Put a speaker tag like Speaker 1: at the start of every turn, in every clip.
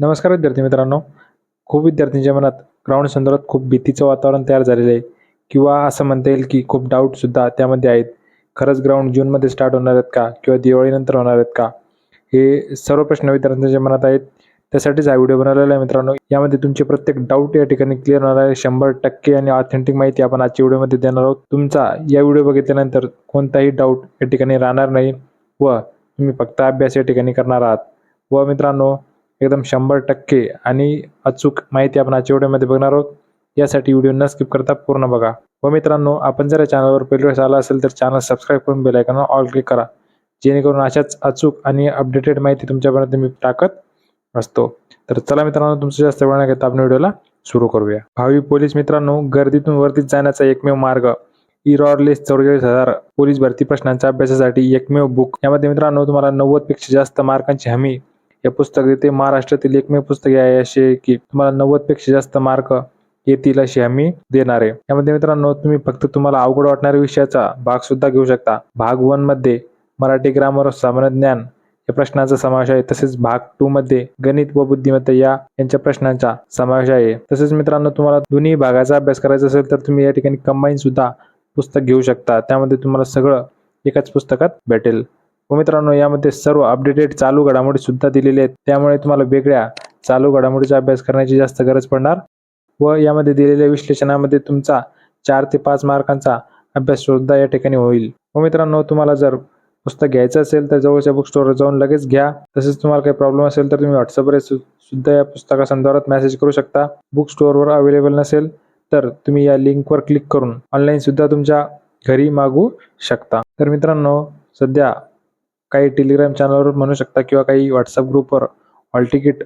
Speaker 1: नमस्कार विद्यार्थी मित्रांनो. खूप विद्यार्थ्यांच्या मनात ग्राउंड संदर्भात खूप भीतीचं वातावरण तयार झालेलं आहे. किंवा असं म्हणता येईल की खूप डाऊटसुद्धा त्यामध्ये आहेत. खरंच ग्राउंड जूनमध्ये स्टार्ट होणार आहेत का? किंवा दिवाळीनंतर होणार आहेत का? हे सर्व प्रश्न विद्यार्थ्यांच्या मनात आहेत. त्यासाठीच हा व्हिडिओ बनवलेला आहे मित्रांनो. यामध्ये तुमचे प्रत्येक डाऊट या ठिकाणी क्लिअर होणार आहे. शंभर टक्के आणि ऑथेंटिक माहिती आपण आजच्या व्हिडिओमध्ये देणार आहोत. तुमचा या व्हिडिओ बघितल्यानंतर कोणताही डाऊट या ठिकाणी राहणार नाही. व तुम्ही फक्त अभ्यास या ठिकाणी करणार आहात. व मित्रांनो एकदम शंभर टक्के आणि अचूक माहिती आपण आजच्या व्हिडिओमध्ये बघणार आहोत. यासाठी व्हिडिओ न स्किप करता पूर्ण बघा. व मित्रांनो आपण जर या चॅनलवर पहिली वेळेस आला असेल तर चॅनल सबस्क्राईब करून बेल आयकॉनवर ऑल क्लिक करा. जेणेकरून अशाच अचूक आणि अपडेटेड माहिती तुमच्यापर्यंत मी टाकत असतो. तर चला मित्रांनो तुमचं जास्त वेळ न घेता आपण व्हिडिओला सुरू करूया. भावी पोलीस मित्रांनो गर्दीतून वर्दीत जाण्याचा एकमेव मार्ग. ई रॉरलेस चौवेचाळीस हजार पोलीस भरती प्रश्नांच्या अभ्यासासाठी एकमेव बुक. यामध्ये मित्रांनो तुम्हाला नव्वदपेक्षा जास्त मार्कांची हमी हे पुस्तक ते महाराष्ट्रातील एकमेव पुस्तक आहे असे की तुम्हाला नव्वदपेक्षा जास्त मार्क येतील अशी हमी देणार आहे. यामध्ये मित्रांनो तुम्ही फक्त तुम्हाला अवघड वाटणाऱ्या विषयाचा भाग सुद्धा घेऊ शकता. भाग वनमध्ये मराठी ग्रामर सामान्य ज्ञान या प्रश्नांचा समावेश आहे. तसेच भाग टू मध्ये गणित व बुद्धिमत्ता या यांच्या प्रश्नांचा समावेश आहे. तसेच मित्रांनो तुम्हाला दोन्ही भागाचा अभ्यास करायचा असेल तर तुम्ही या ठिकाणी कंबाईन सुद्धा पुस्तक घेऊ शकता. त्यामध्ये तुम्हाला सगळं एकाच पुस्तकात भेटेल. व मित्रांनो यामध्ये सर्व अपडेटेड चालू घडामोडी सुद्धा दिलेले आहेत. त्यामुळे तुम्हाला वेगळ्या चालू घडामोडीचा अभ्यास करण्याची जास्त गरज पडणार व यामध्ये दिलेल्या विश्लेषणामध्ये तुमचा चार ते पाच मार्कांचा अभ्यास सुद्धा या ठिकाणी होईल. व मित्रांनो तुम्हाला जर पुस्तक घ्यायचं असेल तर जवळच्या बुक स्टोअरवर जाऊन लगेच घ्या. तसेच तुम्हाला काही प्रॉब्लेम असेल तर तुम्ही व्हॉट्सअपवर सुद्धा या पुस्तका संदर्भात मेसेज करू शकता. बुक स्टोअरवर अवेलेबल नसेल तर तुम्ही या लिंकवर क्लिक करून ऑनलाईन सुद्धा तुमच्या घरी मागवू शकता. तर मित्रांनो सध्या काही टेलिग्राम चॅनलवर म्हणू शकता किंवा काही व्हॉट्सअप ग्रुपवर हॉल तिकीट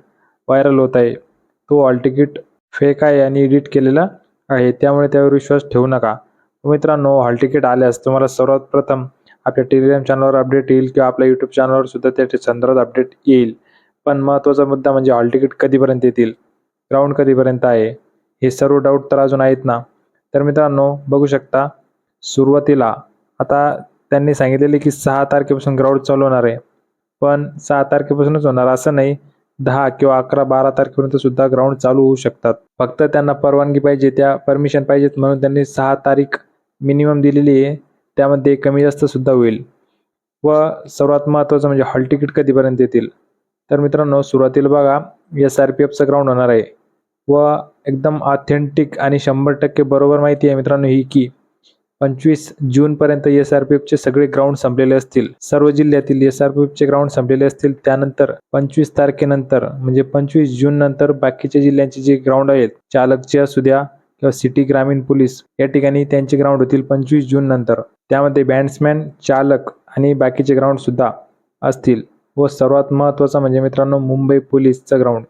Speaker 1: व्हायरल होत आहे. तो हॉल तिकीट फेक आहे आणि एडिट केलेला आहे. त्यामुळे त्यावर विश्वास ठेवू नका. मित्रांनो हॉल तिकीट आल्यास तुम्हाला सर्वात प्रथम आपल्या टेलिग्राम चॅनलवर अपडेट येईल किंवा आपल्या यूट्यूब चॅनलवर सुद्धा त्याच्या संदर्भात अपडेट येईल. पण महत्त्वाचा मुद्दा म्हणजे हॉल तिकीट कधीपर्यंत येतील? ग्राउंड कधीपर्यंत आहे? हे सर्व डाऊट तर अजून आहेत ना? तर मित्रांनो बघू शकता सुरुवातीला आता त्यांनी सांगितलेले की सहा तारखेपासून ग्राउंड चालू होणार आहे. पण सहा तारखेपासूनच होणार असं नाही. दहा किंवा अकरा बारा तारखेपर्यंत सुद्धा ग्राउंड चालू होऊ शकतात. फक्त त्यांना परवानगी पाहिजे त्या परमिशन पाहिजेत म्हणून त्यांनी सहा तारीख मिनिमम दिलेली आहे. त्यामध्ये कमी जास्त सुद्धा होईल. व सर्वात महत्त्वाचं म्हणजे हॉल तिकीट कधीपर्यंत येतील? तर मित्रांनो सुरुवातीला बघा एस आर पी एफचं ग्राउंड होणार आहे. व एकदम ऑथेंटिक आणि शंभर टक्के बरोबर माहिती आहे मित्रांनो ही की पंचवीस जूनपर्यंत एस आर पी एफचे सगळे ग्राउंड संपलेले असतील. सर्व जिल्ह्यातील एस आर पी एफचे ग्राउंड संपलेले असतील. त्यानंतर पंचवीस तारखेनंतर म्हणजे पंचवीस जून नंतर बाकीच्या जिल्ह्यांचे जे ग्राउंड आहेत चालकचे असू द्या किंवा सिटी ग्रामीण पोलीस या ठिकाणी त्यांचे ग्राउंड होतील पंचवीस जून नंतर. त्यामध्ये बॅट्समॅन चालक आणि बाकीचे ग्राउंड सुद्धा असतील. व सर्वात महत्त्वाचा म्हणजे मित्रांनो मुंबई पोलीसचं ग्राउंड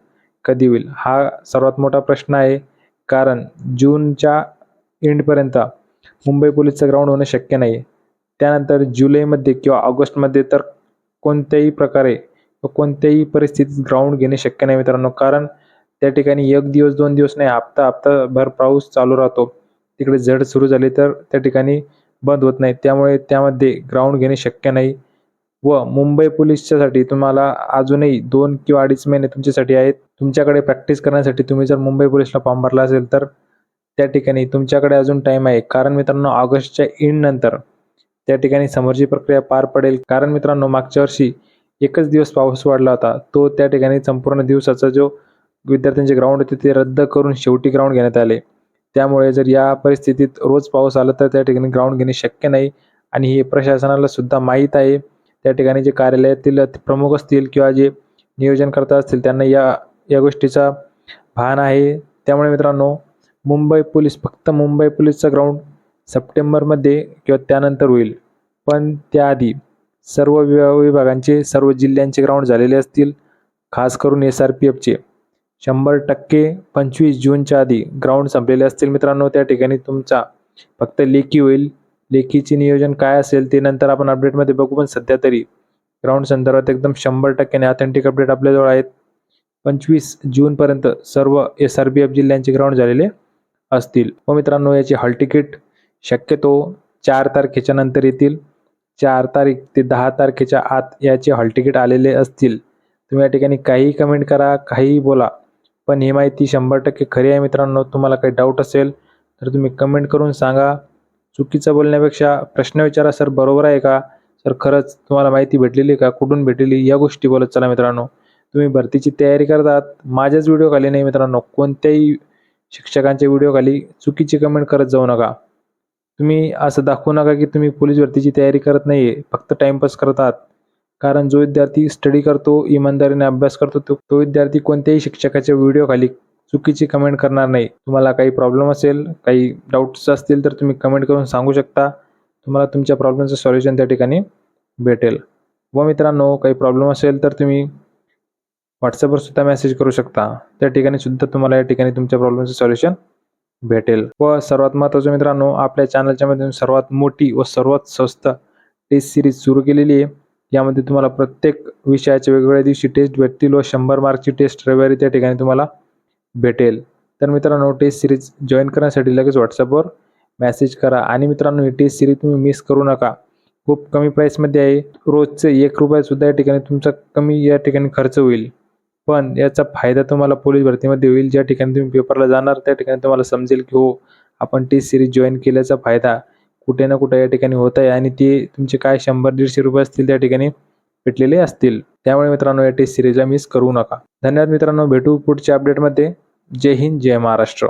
Speaker 1: कधी होईल? हा सर्वात मोठा प्रश्न आहे. कारण जूनच्या एंडपर्यंत मुंबई पोलीसचं ग्राउंड होणं शक्य नाही त्यानंतर जुलैमध्ये किंवा ऑगस्टमध्ये तर कोणत्याही प्रकारे व कोणत्याही परिस्थितीत ग्राउंड घेणे शक्य नाही मित्रांनो. कारण त्या ठिकाणी एक दिवस दोन दिवस नाही हप्ता हप्ताभर पाऊस चालू राहतो. तिकडे जड सुरू झाली तर त्या ठिकाणी बंद होत नाही. त्यामुळे त्यामध्ये ग्राउंड घेणे शक्य नाही. व मुंबई पोलीसच्यासाठी तुम्हाला अजूनही दोन किंवा अडीच महिने तुमच्यासाठी आहेत. तुमच्याकडे प्रॅक्टिस करण्यासाठी तुम्ही जर मुंबई पोलीसला फॉर्म भरला असेल तर त्या ठिकाणी तुमच्याकडे अजून टाईम आहे. कारण मित्रांनो ऑगस्टच्या एंड नंतर त्या ठिकाणी समोरची प्रक्रिया पार पडेल. कारण मित्रांनो मागच्या वर्षी एकच दिवस पाऊस वाढला होता. तो त्या ठिकाणी संपूर्ण दिवसाचा जो विद्यार्थ्यांचे ग्राउंड होते ते रद्द करून शेवटी ग्राउंड घेण्यात आले. त्यामुळे जर या परिस्थितीत रोज पाऊस आला तर त्या ठिकाणी ग्राउंड घेणे शक्य नाही. आणि हे प्रशासनाला सुद्धा माहीत आहे. त्या ठिकाणी जे कार्यालयातील प्रमुख असतील किंवा जे नियोजनकर्ता असतील त्यांना या या गोष्टीचा भान आहे. त्यामुळे मित्रांनो मुंबई पोलीस फक्त मुंबई पोलीसचा ग्राउंड सप्टेंबरमध्ये किंवा त्यानंतर होईल. पण त्याआधी सर्व विभागांचे सर्व जिल्ह्यांचे ग्राउंड झालेले असतील खास करून एस आर पी एफचे शंभर टक्के पंचवीस जूनच्या आधी ग्राउंड संपलेले असतील मित्रांनो त्या ठिकाणी तुमचा फक्त लेखी होईल. लेखीचे नियोजन काय असेल ते नंतर आपण अपडेटमध्ये बघू पण सध्या तरी ग्राउंड संदर्भात एकदम शंभर टक्क्याने ऑथेंटिक अपडेट आपल्याजवळ आहेत. पंचवीस जूनपर्यंत सर्व एस आर पी एफ जिल्ह्यांचे ग्राउंड झालेले असतील. व मित्रांनो याची हॉल तिकीट शक्यतो चार तारखेच्या नंतर येतील. चार तारीख ते दहा तारखेच्या आत याचे हॉल तिकीट आलेले असतील. तुम्ही या ठिकाणी काहीही कमेंट करा काहीही बोला पण ही माहिती शंभर टक्के खरी आहे मित्रांनो. तुम्हाला काही डाऊट असेल तर तुम्ही कमेंट करून सांगा. चुकीचं बोलण्यापेक्षा प्रश्न विचारा सर बरोबर आहे का? सर खरंच तुम्हाला माहिती भेटलेली का? कुठून भेटलेली या गोष्टी बोलत चला मित्रांनो. तुम्ही भरतीची तयारी करतात. माझ्याच व्हिडिओ खाली नाही मित्रांनो. कोणत्याही शिक्षकांच्या व्हिडिओखाली चुकीची कमेंट करत जाऊ नका. तुम्ही असं दाखवू नका की तुम्ही पोलीस भरतीची तयारी करत नाही आहे फक्त टाईमपास करतात कारण जो विद्यार्थी स्टडी करतो इमानदारीने अभ्यास करतो तो तो विद्यार्थी कोणत्याही शिक्षकाच्या व्हिडिओखाली चुकीची कमेंट करणार नाही. तुम्हाला काही प्रॉब्लेम असेल काही डाऊट्स असतील तर तुम्ही कमेंट करून सांगू शकता. तुम्हाला तुमच्या प्रॉब्लेमचं सॉल्युशन त्या ठिकाणी भेटेल. व मित्रांनो काही प्रॉब्लेम असेल तर तुम्ही व्हॉट्सअपवर सुद्धा मेसेज करू शकता. त्या ठिकाणी सुद्धा तुम्हाला या ठिकाणी तुमच्या प्रॉब्लेमचं सॉल्युशन भेटेल. व सर्वात महत्त्वाचं मित्रांनो आपल्या चॅनलच्या मध्ये सर्वात मोठी व सर्वात स्वस्त टेस्ट सिरीज सुरू केलेली आहे. यामध्ये तुम्हाला प्रत्येक विषयाच्या वेगवेगळ्या दिवशी टेस्ट भेटतील व शंभर मार्कची टेस्ट रविवारी त्या ठिकाणी तुम्हाला भेटेल. तर मित्रांनो टेस्ट सिरीज जॉईन करण्यासाठी लगेच व्हॉट्सअपवर मेसेज करा. आणि मित्रांनो ही टेस्ट सिरीज तुम्ही मिस करू नका. खूप कमी प्राईसमध्ये आहे. रोजचे एक रुपयासुद्धा या ठिकाणी तुमचा कमी या ठिकाणी खर्च होईल. पण याचा फायदा तुम्हाला पोलीस भरतीमध्ये होईल. ज्या ठिकाणी तुम्ही पेपरला जाणार त्या ठिकाणी तुम्हाला समजेल की हो आपण टी सिरीज जॉईन केल्याचा फायदा कुठे ना कुठे या ठिकाणी होत आहे आणि ते तुमचे काय शंभर दीडशे रुपये असतील त्या ठिकाणी भेटलेले असतील. त्यामुळे मित्रांनो या टेस्ट सिरीजला मिस करू नका. धन्यवाद मित्रांनो. भेटू पुढच्या अपडेटमध्ये जय हिंद जय महाराष्ट्र.